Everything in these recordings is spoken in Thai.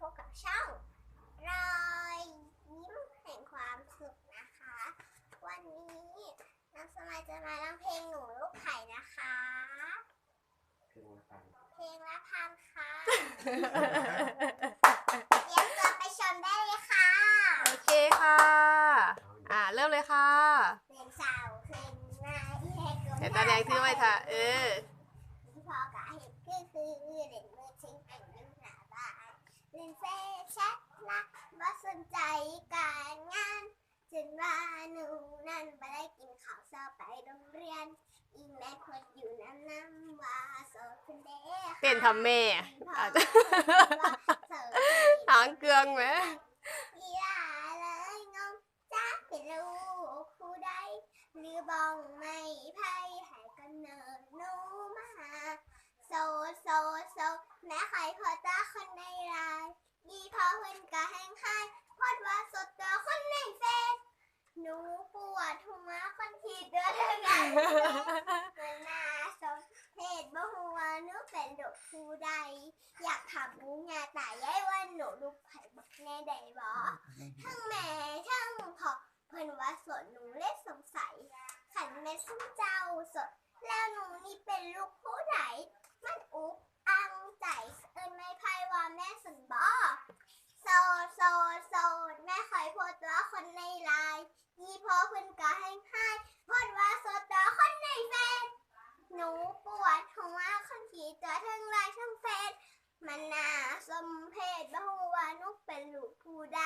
พบกับช่องรอยยิ้มแห่งความสุขนะคะ วันนี้น้องสมัยจะมาร้องเพลงหนูลูกไข่นะคะ เพลงละพันเพลงละพันค่ะ เตรียมตัวไปชมได้เลยค่ะโอเคค่ะ อ่าเริ่มเลยค่ะเพลงสาวเพลงนายแหกเดี๋ยวตาแดงถือไว้ค่ะ เออ ที่พอกะเห็ดคือคือเล่นมือทิ้งเป็นยุ่งหน้าบ้านเล่นเฟซแชท ละว่าสนใจการงานจนว่าหนูนั่นไม่ได้กินข้าวเช้าไปโรงเรียน อีแม่คนอยู่น้ำน้ำว่าโสดคนเด้เต้นทำแม่อาอาจจจะจะหางเกลืองไหมอีลาเลยงงจ้าเป็นลูกผู้ใดหรือบองไม่ไพ่ให้กันเนิดหนูมาโซโซโซแม่ใครพอจ้าคนในไลน์ดีพอเพิ่นกะแห้งไห้พอดว่าสดเจอคนในเฟซหนูปวดหัวคนทีเดือด ไงมันาสมเพศบ่หัวาหนูเป็นลูกผู้ใด อยากถามหนูงาตายายว่าหนูลูกไผ่บักแน่ใดบ่ทั้งแม่ทั้งพ่อเพิ่นว่าสนหนูเล่สงสัยขันแม่ซุ้มเจ้าสด แล้วหนูนี่เป็นลูกผู้ใดมันอุกอังใจเอินไม่ไพ่ว่าแม่สนบ่โซโซโซแม่คอยโพสต์ว่าคนในไลน์ยี่พอเพิ่นกะให้ให้โพสต์ว่าสดตัวคนในเฟซหนู ปวดหัวคนขี่ตัวทั้งไลน์ทั้งเฟซมันน่าสมเพศบ่ฮู้ว่าหนุกเป็นลูกผู้ใด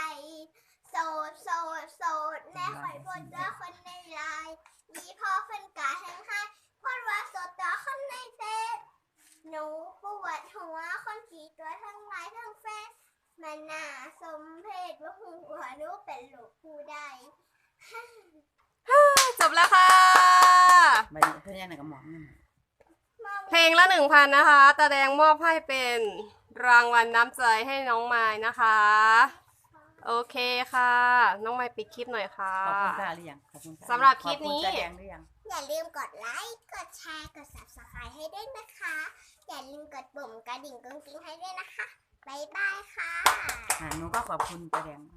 โสดโสดโสดแม่ข่อยพดเจอคนในไลน์มีพ่อเพิ่นกะแห้งให้พดว่าโสดต่อคนในเฟซหนูปวดหัวคนขี่ตัวทั้งไลน์ทั้งเฟซมันน่าสมเพศบ่ฮู้ว่าหนุกเป็นลูกผู้ใด จบแล้วค่ะบัดนี้เพิ่นยังไงกับหมองนั่นน่ะ เพลงละหนึ่งพันนะคะตาแดงมอบให้เป็นรางวัลน้ำใจให้น้องไม้นะคะ โอเคค่ะ น้องไม้ปิดคลิปหน่อยค่ะ ขอบคุณค่ะหรือยังขอบคุณค่ะสำหรับคลิปนี้ ขอบคุณแสดงหรือยัง อย่าลืมกดไลค์ กดแชร์ กด subscribe ให้ด้วยนะคะ อย่าลืมกดปุ่มกระดิ่งกุ้งกิ้งให้ด้วยนะคะ บ๊ายบายค่ะ อ่าหนูก็ขอบคุณแสดง